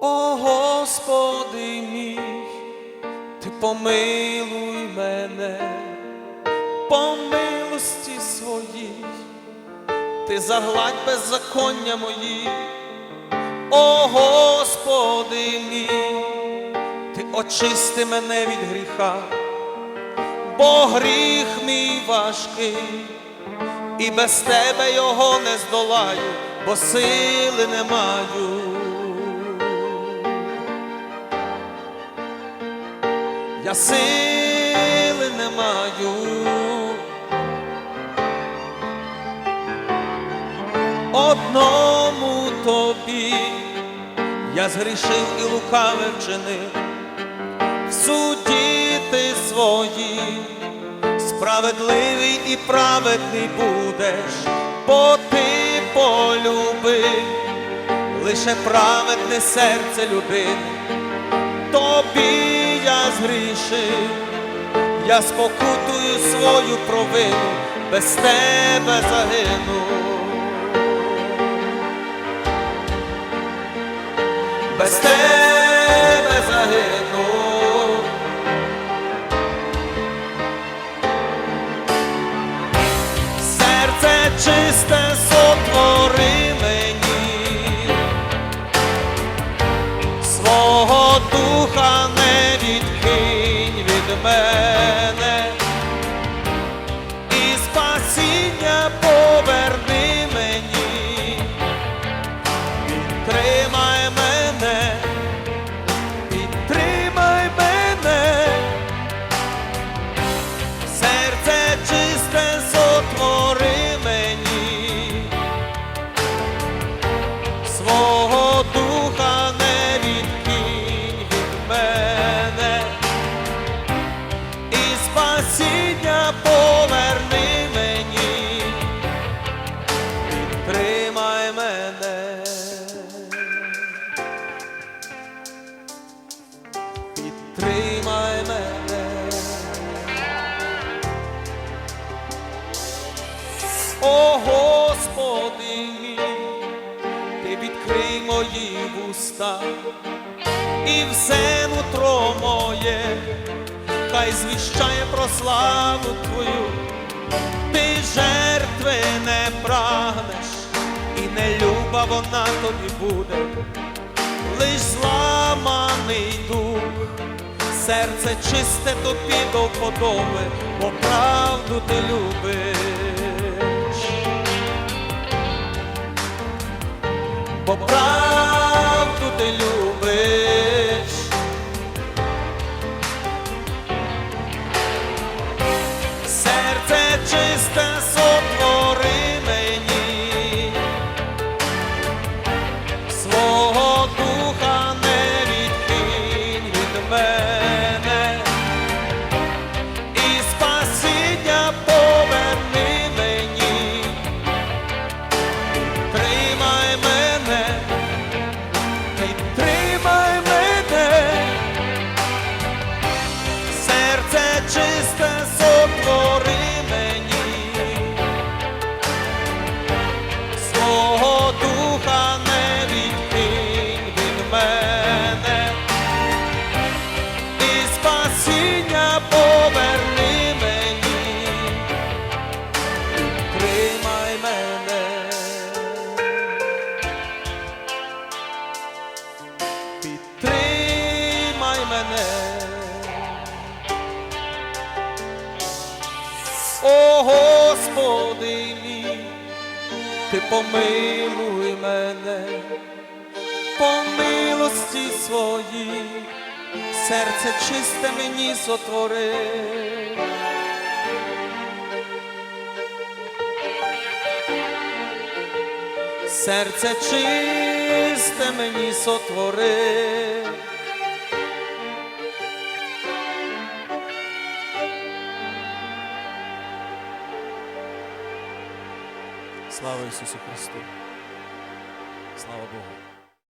О Господи мій, ти помилуй мене, по милості своїй, ти загладь беззаконня мої, о Господи мій, ти очисти мене від гріха, бо гріх мій важкий, і без тебе його не здолаю, бо сили не маю. Я сили не маю. Одному тобі я згрішив і лукаве вчинив, в суді ти свої, справедливий і праведний будеш, бо ти полюбив, лише праведне серце людини я спокутую свою провину, без тебе загину. Без тебе загину. Серце чисте up. Мої вуста і все нутро моє, хай звіщає про славу Твою, ти жертви не прагнеш, і не люба вона тобі буде, лиш зламаний дух, серце чисте тобі до вподоби, бо правду ти любиш. Поверни мені, підтримай мене. підтримай мене. О Господи мій, ти помилуй мене, по милості своїй, серце чисте мені сотвори. серце чисте мені сотвори. Слава Ісусу Христу! Слава Богу!